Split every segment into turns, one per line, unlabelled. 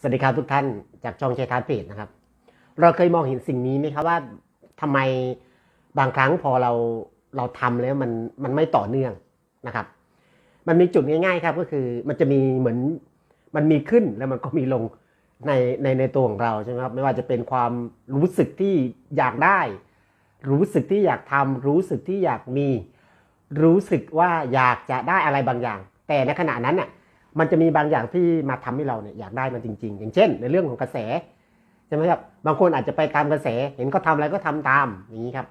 สวัสดีครับทุกท่านจากช่องชัยทานเพจนะครับ เราเคยมองเห็นสิ่งนี้ไหมครับว่าทำไมบางครั้งพอเราเราทำแล้วมันมันไม่ต่อเนื่องนะครับ มันมีจุดง่าย ๆ ครับก็คือมันจะมีเหมือนมันมีขึ้นแล้วมันก็มีลงในในในตัวของเราใช่ไหมครับไม่ว่าจะเป็นความรู้สึกที่อยากได้ รู้สึกที่อยากทำรู้สึกที่อยากมี รู้สึกว่าอยากจะได้อะไรบางอย่าง แต่ในขณะนั้นน่ะ มันจะมีบางอย่างที่มาทำให้เราเนี่ยอยากได้มันจริง ๆ อย่างเช่น ในเรื่องของกระแสใช่ไหมครับบางคนอาจจะไปตามกระแสเห็นเขาทำอะไรก็ทำตามอย่างนี้ครับ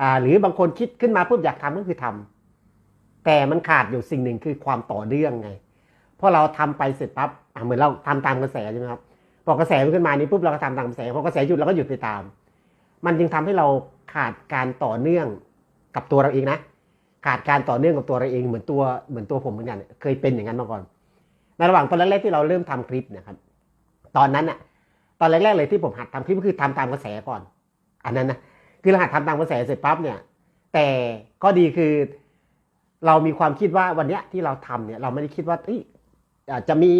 อ่าหรือบางคนคิดขึ้นมาปุ๊บอยากทำก็คือทำแต่มันขาดอยู่สิ่งหนึ่งคือความต่อเนื่องไงพอเราทำไปเสร็จปั๊บอะเหมือนเราทำตามกระแสใช่ไหมครับพอกระแสมันขึ้นมานี้ปุ๊บเราก็ทำตามกระแสพอกระแสหยุดเราก็หยุดไปตาม มันจึงทำให้เราขาดการต่อเนื่องกับตัวเราเองนะขาดการต่อเนื่องกับตัวเราเองเหมือนตัวเหมือนตัวผมเหมือนกันเคยเป็นอย่างนั้นมาก่อน ในระหว่างตอนแรกๆที่เราเริ่มทำคลิปเนะครับ ตอนนั้นอะตอนแรกๆเลยที่ผมหัดทำคลิปก็คือทำตามกระแสก่อน อันนั้นนะคือเราหัดทำตามกระแสเสร็จปั๊บเนี่ย แต่ก็ดีคือ เรามีความคิดว่าวันเนี้ยที่เราทำเนี่ย เราไม่ได้คิดว่าเอ้ยจะมี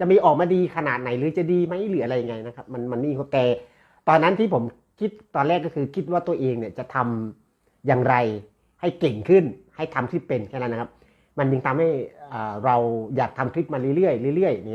จะมีออกมาดีขนาดไหนหรือจะดีไหมหรืออะไรยังไงนะครับ มันมันนี่แต่ตอนนั้นที่ผมคิดตอนแรกก็คือคิดว่าตัวเองเนี่ยจะทำอย่างไรให้เก่งขึ้น ให้ทำที่เป็นแค่นั้นนะครับ มันจึงทำให้เราอยากทำคลิปมาเรื่อยๆเรื่อยๆเนี่ย